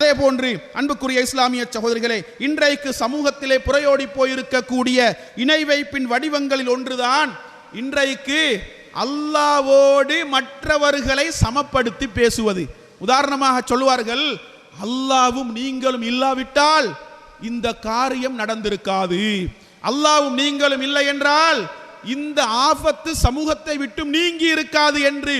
அதே போன்று அன்புக்குரிய இஸ்லாமிய சகோதரிகளே இன்றைக்கு சமூகத்திலே புறையோடி போயிருக்கக்கூடிய இணை வைப்பின் வடிவங்களில் ஒன்றுதான். இன்றைக்கு அல்லாவோடு மற்றவர்களை சமப்படுத்தி பேசுவது. உதாரணமாக சொல்லுவார்கள் அல்லாவும் நீங்களும் இல்லாவிட்டால் இந்த காரியம் நடந்திருக்காது. அல்லாவும் நீங்களும் இல்லை என்றால் இந்த ஆபத்து சமூகத்தை விட்டு நீங்கி இருக்காது என்று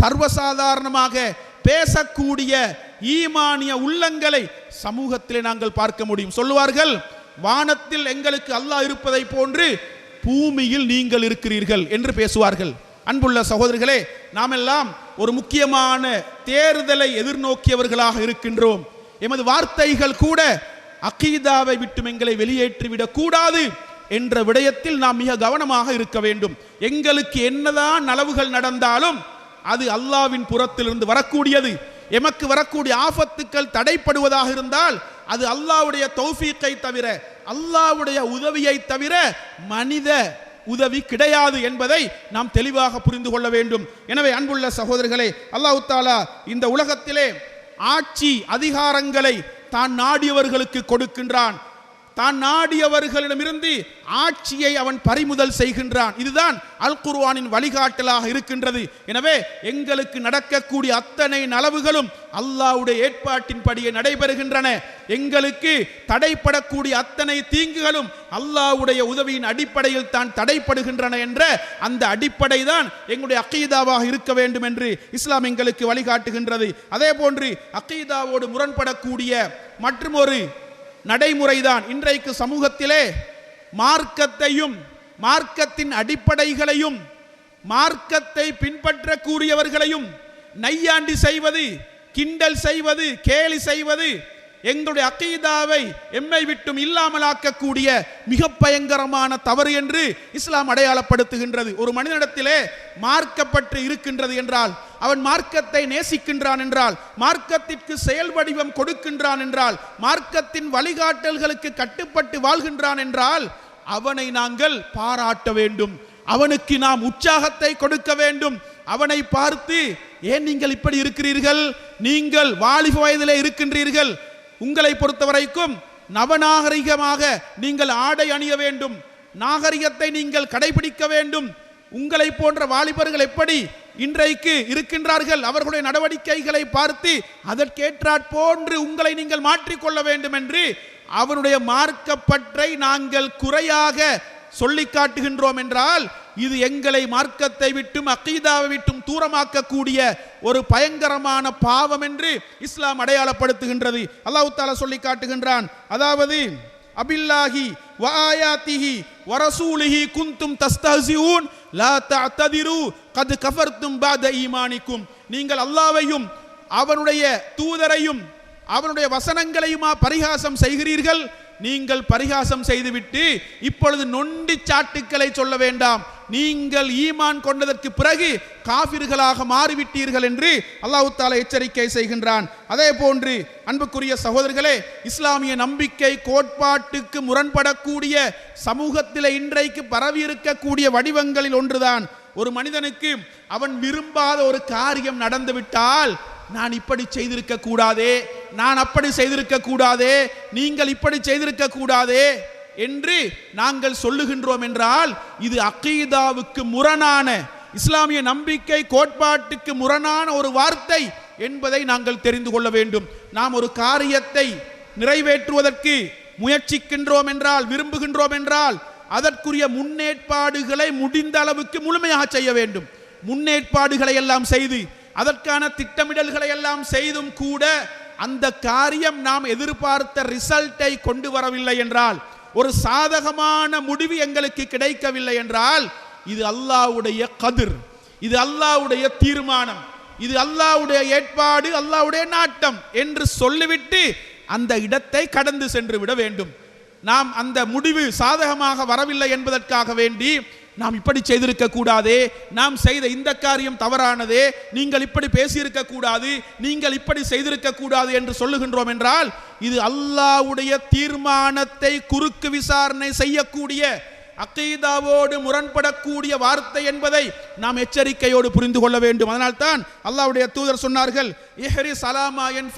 சர்வசாதாரணமாக பேசக்கூடிய ஈமானிய உள்ளங்களை சமூகத்திலே நாங்கள் பார்க்க முடியும். சொல்லுவார்கள் வானத்தில் எங்களுக்கு அல்லாஹ் இருப்பதை போன்று பூமியில் நீங்கள் இருக்கிறீர்கள் என்று பேசுவார்கள். அன்புள்ள சகோதரர்களே நாமெல்லாம் ஒரு முக்கியமான தேர்தலை எதிர்நோக்கியவர்களாக இருக்கின்றோம். எமது வார்த்தைகள் கூட அகீதாவை விட்டும் எங்களை வெளியேற்றிவிடக் கூடாது என்ற விடயத்தில் நாம் மிக கவனமாக இருக்க வேண்டும். எங்களுக்கு என்னதான் நலவுகள் நடந்தாலும் அது அல்லாவின் புறத்திலிருந்து வரக்கூடியது. எமக்கு வரக்கூடிய ஆபத்துக்கள் தடைப்படுவதாக இருந்தால் அது அல்லாவுடைய தௌஃபீக்கை தவிர அல்லாவுடைய உதவியை தவிர மனித உதவி கிடையாது என்பதை நாம் தெளிவாக புரிந்து கொள்ள வேண்டும். எனவே அன்புள்ள சகோதரர்களே அல்லாஹு தாலா இந்த உலகத்திலே ஆட்சி அதிகாரங்களை தான் நாடியவர்களுக்கு கொடுக்கின்றான். தான் நாடியவர்களிடமிருந்து ஆட்சியை அவன் பறிமுதல் செய்கின்றான். இதுதான் அல் குர்வானின் வழிகாட்டலாக இருக்கின்றது. எனவே எங்களுக்கு நடக்கக்கூடிய அத்தனை நலவுகளும் அல்லாஹ்வுடைய ஏற்பாட்டின்படியே நடைபெறுகின்றன. எங்களுக்கு தடைப்படக்கூடிய அத்தனை தீங்குகளும் அல்லாஹ்வுடைய உதவியின் அடிப்படையில் தான் தடைப்படுகின்றன என்ற அந்த அடிப்படை தான் எங்களுடைய அக்கீதாவாக இருக்க வேண்டும் என்று இஸ்லாம் எங்களுக்கு வழிகாட்டுகின்றது. அதே போன்று அக்கீதாவோடு முரண்படக்கூடிய மற்றும் ஒரு நடைமுறைதான். இன்றைக்கு சமூகத்திலே மார்க்கத்தையும் மார்க்கத்தின் அடிப்படைகளையும் மார்க்கத்தை பின்பற்றக்கூடியவர்களையும் நையாண்டி செய்வது கிண்டல் செய்வது கேலி செய்வது எங்களுடைய அக்கீதாவை எம்மை விட்டும் இல்லாமலாக்கக்கூடிய மிக பயங்கரமான தவறு என்று இஸ்லாம் அடையாளப்படுத்துகின்றது. ஒரு மனிதனிடத்திலே மார்க்கப்பட்டு இருக்கின்றது என்றால் அவன் மார்க்கத்தை நேசிக்கின்றான் என்றால் மார்க்கத்திற்கு செயல் வடிவம் கொடுக்கின்றான் என்றால் மார்க்கத்தின் வழிகாட்டல்களுக்கு கட்டுப்பட்டு வாழ்கின்றான் என்றால் அவனை நாங்கள் பாராட்ட வேண்டும். அவனுக்கு நாம் உற்சாகத்தை கொடுக்க வேண்டும். அவனை பார்த்து ஏன் நீங்கள் இப்படி இருக்கிறீர்கள்? நீங்கள் வாலிப வயதிலே இருக்கின்றீர்கள். உங்களை பொறுத்தவரைக்கும் நவநாகரிகமாக நீங்கள் ஆடை அணிய வேண்டும் நாகரிகத்தை நீங்கள் கடைபிடிக்க வேண்டும். உங்களை போன்ற வாலிபர்கள் எப்படி இன்றைக்கு இருக்கின்றார்கள் அவர்களுடைய நடவடிக்கைகளை பார்த்து அதற்கேற்றாற் போன்று உங்களை நீங்கள் மாற்றிக்கொள்ள வேண்டும் என்று அவருடைய மார்க்கப்பற்றை நாங்கள் குறையாக சொல்லி காட்டுகின்றோம் என்றால் இது எங்களை மார்க்கத்தை விட்டும் அக்கீதாவை விட்டும் தூரமாக்கக்கூடிய ஒரு பயங்கரமான பாவம் என்று இஸ்லாம் அடையாளப்படுத்துகின்றது. அல்லாஹு தாலா சொல்லி காட்டுகின்றான் அதாவது அபில்லாஹி வஆயாத்திஹி வரசூலிஹி குந்தும் தஸ்தஹ்சிஊன் லா தஅததிரு கத் கஃபர்தும் பாத ஈமானிக்கும். நீங்கள் அல்லாஹ்வையும் அவனுடைய தூதரையும் அவனுடைய வசனங்களையுமா பரிகாசம் செய்கிறீர்கள்? நீங்கள் பரிகாசம் செய்துவிட்டு இப்பொழுது நொண்டி சாட்டுக்களை சொல்ல வேண்டாம். நீங்கள் ஈமான் கொண்டதற்கு பிறகு காபிர்களாக மாறிவிட்டீர்கள் என்று அல்லாஹு தாலா எச்சரிக்கை செய்கின்றான். அதே போன்று அன்புக்குரிய சகோதரர்களே இஸ்லாமிய நம்பிக்கை கோட்பாட்டுக்கு முரண்படக்கூடிய சமூகத்தில் இன்றைக்கு பரவி இருக்கக்கூடிய வடிவங்களில் ஒன்றுதான். ஒரு மனிதனுக்கு அவன் விரும்பாத ஒரு காரியம் நடந்துவிட்டால் நான் இப்படி செய்திருக்க கூடாதே. நான் அப்படி செய்திருக்க கூடாதே நீங்கள் இப்படி செய்திருக்க கூடாதே என்று நாங்கள் சொல்லுகின்றோம் என்றால் இது அக்கீதாவுக்கு முரணான இஸ்லாமிய நம்பிக்கை கோட்பாட்டுக்கு முரணான ஒரு வார்த்தை என்பதை நாங்கள் தெரிந்து கொள்ள வேண்டும். நாம் ஒரு காரியத்தை நிறைவேற்றுவதற்கு முயற்சிக்கின்றோம் என்றால் விரும்புகின்றோம் என்றால் அதற்குரிய முன்னேற்பாடுகளை முடிந்த அளவுக்கு முழுமையாக செய்ய வேண்டும். முன்னேற்பாடுகளை எல்லாம் செய்து அதற்கான திட்டமிடல்களை எல்லாம் செய்தும் கூட அந்த காரியம் நாம் எதிர்பார்த்த ரிசல்ட்டை கொண்டு வரவில்லை என்றால் ஒரு சாதகமான முடிவு எங்களுக்கு கிடைக்கவில்லை என்றால் இது அல்லாஹ்வுடைய கதிர் இது அல்லாஹ்வுடைய தீர்மானம் இது அல்லாவுடைய ஏற்பாடு அல்லாவுடைய நாட்டம் என்று சொல்லிவிட்டு அந்த இடத்தை கடந்து சென்று விட வேண்டும். நாம் அந்த முடிவு சாதகமாக வரவில்லை என்பதற்காக வேண்டி நாம் இப்படி செய்திருக்க கூடாதே நாம் செய்த இந்த காரியம் தவறானதே நீங்கள் இப்படி பேசியிருக்க கூடாது நீங்கள் இப்படி செய்திருக்க கூடாது என்று சொல்லுகின்றோம் என்றால் இது அல்லாஹ்வுடைய தீர்மானத்தை குறுக்கு விசாரணை செய்யக்கூடிய அக்கீதாவோடு முரண்படக்கூடிய வார்த்தை என்பதை நாம் எச்சரிக்கையோடு புரிந்து கொள்ள வேண்டும். அதனால்தான் அல்லாஹ்வுடைய தூதர் சொன்னார்கள் இஹரி சலாமா என்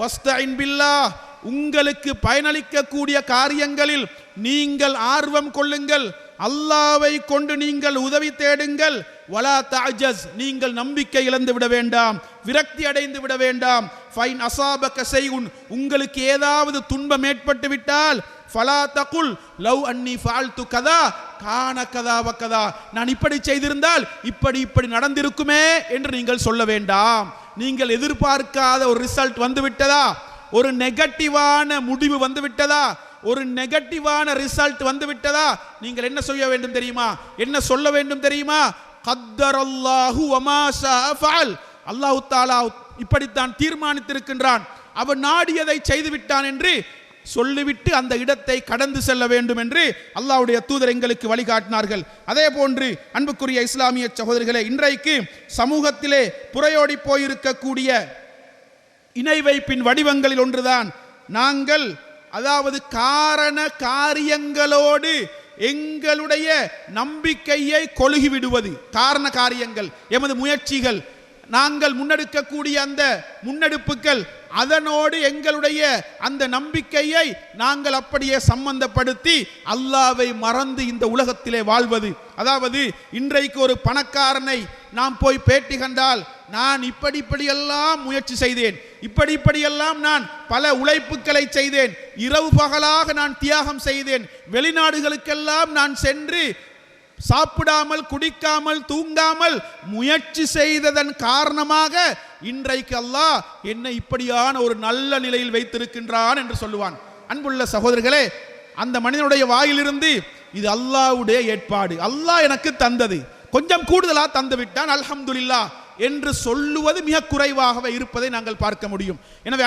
வஸ்தஇன் பில்லாஹ். உங்களுக்கு பயனளிக்கக்கூடிய காரியங்களில் நீங்கள் ஆர்வம் கொள்ளுங்கள் அல்லாவை கொண்டு நீங்கள் உதவி தேடுங்கள். வலா தாஜஸ் நீங்கள் நம்பிக்கை இழந்து விட வேண்டாம். விரக்தி அடைந்து விட வேண்டாம். ஃபைன் அசாபக செய்குன் உங்களுக்கு ஏதாவது துன்பம் ஏற்பட்டு விட்டால் ஃபலா தகுல் லவ் அன்னி ஃபால்து கதா கான கதா வக்கதா நான் இப்படி செய்திருந்தால் இப்படி இப்படி நடந்திருக்குமே என்று நீங்கள் சொல்ல வேண்டாம். நீங்கள் எதிர்பார்க்காத ஒரு ரிசல்ட் வந்து விட்டதா? ஒரு நெகட்டிவான முடிவு வந்து விட்டதா? ஒரு நெகட்டிவான ரிசல்ட் வந்து விட்டதா நீங்கள் என்ன செய்ய வேண்டும் தெரியுமா? என்ன சொல்ல வேண்டும் தெரியுமா? கத்தரல்லாஹு அல்லாஹு தாலா இப்படித்தான் தீர்மானித்திருக்கின்றான். அவன் நாடியதை செய்து விட்டான் என்று சொல்லிவிட்டு அந்த இடத்தை கடந்து செல்ல வேண்டும் என்று அல்லாஹ்வுடைய தூதர் எங்களுக்கு வழிகாட்டினார்கள். அதே போன்று அன்புக்குரிய இஸ்லாமிய சகோதரிகளே இன்றைக்கு சமூகத்திலே புறையோடி போயிருக்கக்கூடிய இணை வைப்பின் வடிவங்களில் ஒன்றுதான். நாங்கள் அதாவது காரண காரியங்களோடு எங்களுடைய நம்பிக்கையை கொழுகி விடுவது காரண காரியங்கள் எமது முயற்சிகள். நாங்கள் முன்னெடுக்கக்கூடிய அந்த முன்னெடுப்புகள் அதனோடு எங்களுடைய அந்த நம்பிக்கையை நாங்கள் அப்படியே சம்பந்தப்படுத்தி அல்லாவை மறந்து இந்த உலகத்திலே வாழ்வது. அதாவது இன்றைக்கு ஒரு பணக்காரனை நாம் போய் பேட்டி கண்டால் நான் இப்படி இப்படியெல்லாம் முயற்சி செய்தேன். இப்படி இப்படியெல்லாம் நான் பல உழைப்புகளை செய்தேன். இரவு பகலாக நான் தியாகம் செய்தேன். வெளிநாடுகளுக்கெல்லாம் நான் சென்று சாப்பிடாமல் குடிக்காமல் தூங்காமல் முயற்சி செய்ததன் காரணமாக இன்றைக்கு அல்லாஹ் என்னை இப்படியான ஒரு நல்ல நிலையில் வைத்திருக்கின்றான் என்று சொல்லுவான். அன்புள்ள சகோதரர்களே அந்த மனிதனுடைய வாயிலிருந்து இது அல்லாவுடைய ஏற்பாடு. அல்லாஹ் எனக்கு தந்தது. கொஞ்சம் கூடுதலா தந்து விட்டான் அல்ஹம்துல்லா என்று சொல்லுவது மிக குறைவாகவே இருப்பதை நாங்கள் பார்க்க முடியும். எனவே